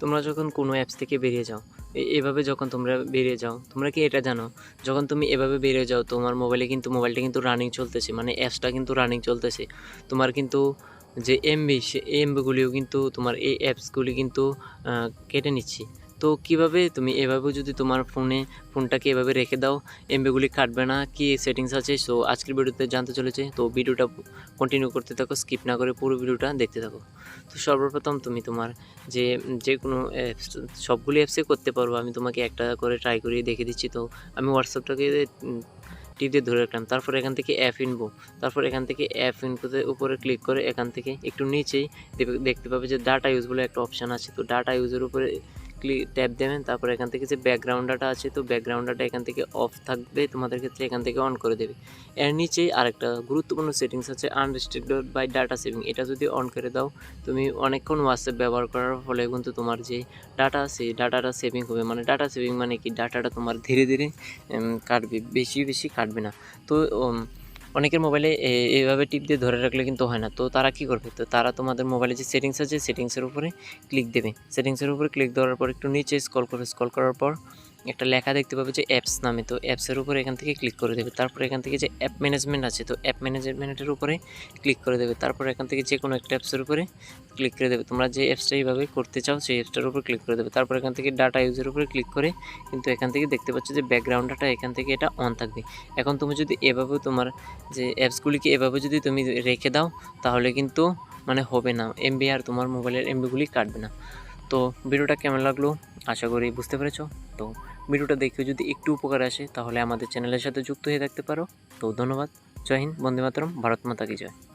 তোমরা যখন কোনো অ্যাপস থেকে বেরিয়ে যাও এভাবে যখন তোমরা বেরিয়ে যাও, তোমরা কি এটা জানো? যখন তুমি এভাবে বেরিয়ে যাও, তোমার মোবাইলে কিন্তু মোবাইলটা কিন্তু রানিং চলতেছে মানে অ্যাপসটা কিন্তু রানিং চলতেছে। তোমার কিন্তু যে এমবি সে এমবিগুলিও কিন্তু তোমার এই অ্যাপসগুলি কিন্তু কেটে নিচ্ছি। তো কীভাবে তুমি এভাবে যদি তোমার ফোনে, ফোনটাকে এভাবে রেখে দাও, এমবিগুলি কাটবে না, কি সেটিংস আছে? সো আজকের ভিডিওতে জানতে চলেছে। তো ভিডিওটা কন্টিনিউ করতে থাকো স্কিপ না করে পুরো ভিডিওটা দেখতে থাকো। তো সর্বপ্রথম তুমি তোমার যে যে কোনো অ্যাপস সবগুলি অ্যাপসে করতে পারব আমি তোমাকে একটা করে ট্রাই করিয়ে দেখে দিচ্ছি। তো আমি হোয়াটসঅ্যাপটাকে টিপ দিয়ে ধরে রাখলাম। তারপর এখান থেকে অ্যাপ ইনবো তারপর এখান থেকে অ্যাপ ইনবোতে উপরে ক্লিক করে এখান থেকে একটু নিচেই দেখতে পাবে যে ডাটা ইউজ বলে একটা অপশান আছে। তো ডাটা ইউজের উপরে ক্লিক ট্যাপ দেবেন, তারপর এখান থেকে যে ব্যাকগ্রাউন্ড ডাটা আছে, তো ব্যাকগ্রাউন্ড ডাটা এখান থেকে অফ থাকবে, তোমাদের ক্ষেত্রে এখান থেকে অন করে দেবে। এর নিচেই আরেকটা গুরুত্বপূর্ণ সেটিংস আছে আনরেস্ট্রিক্টেড বাই ডাটা সেভিং এটা যদি অন করে দাও, তুমি অনেকক্ষণ হোয়াটসঅ্যাপ ব্যবহার করার ফলে কিন্তু তোমার যে ডাটা আছে ডাটাটা সেভিং হবে। মানে ডাটা সেভিং মানে কি? ডাটাটা তোমার ধীরে ধীরে কাটবে, বেশি বেশি কাটবে না। তো অনেকের মোবাইলে এইভাবে টিপ দিয়ে ধরে রাখলে কিন্তু হয় না। তো তারা কি করবে? তো তারা তোমাদের মোবাইলে যে সেটিংস আছে সেটিংসের উপরে ক্লিক দেবে। সেটিংসের উপরে ক্লিক দেওয়ার পর একটু নিচে স্কল করবে স্কল করার পর একটা লেখা দেখতে পাবে যে অ্যাপস নামে। তো অ্যাপসের উপরে এখান থেকে ক্লিক করে দেবে। তারপর এখান থেকে যে অ্যাপ ম্যানেজমেন্ট আছে, তো অ্যাপ ম্যানেজমেন্টের উপরে ক্লিক করে দেবে। তারপর এখান থেকে যে কোনো একটা অ্যাপসের উপরে ক্লিক করে দেবে। তোমরা যে অ্যাপসটা এইভাবে করতে চাও, সেই অ্যাপসটার উপর ক্লিক করে দেবে। তারপর এখান থেকে ডাটা ইউজের উপরে ক্লিক করে কিন্তু এখান থেকে দেখতে পাচ্ছ যে ব্যাকগ্রাউন্ড ডাটা এখান থেকে এটা অন থাকবে। এখন তুমি যদি এভাবে তোমার যে অ্যাপসগুলিকে এভাবে যদি তুমি রেখে দাও, তাহলে কিন্তু মানে হবে না। এমবি আর তোমার মোবাইলের এমবিগুলি কাটবে না। তো ভিডিওটা কেমন লাগল? আশা করি বুঝতে পেরেছ। তো ভিডিওটা দেখে যদি একটু উপকার আসে, তাহলে আমাদের চ্যানেলের সাথে যুক্ত হয়ে থাকতে পারো। তো ধন্যবাদ। জয় হিন্দ, বন্দে মাতরম, ভারত মাতা কি জয়।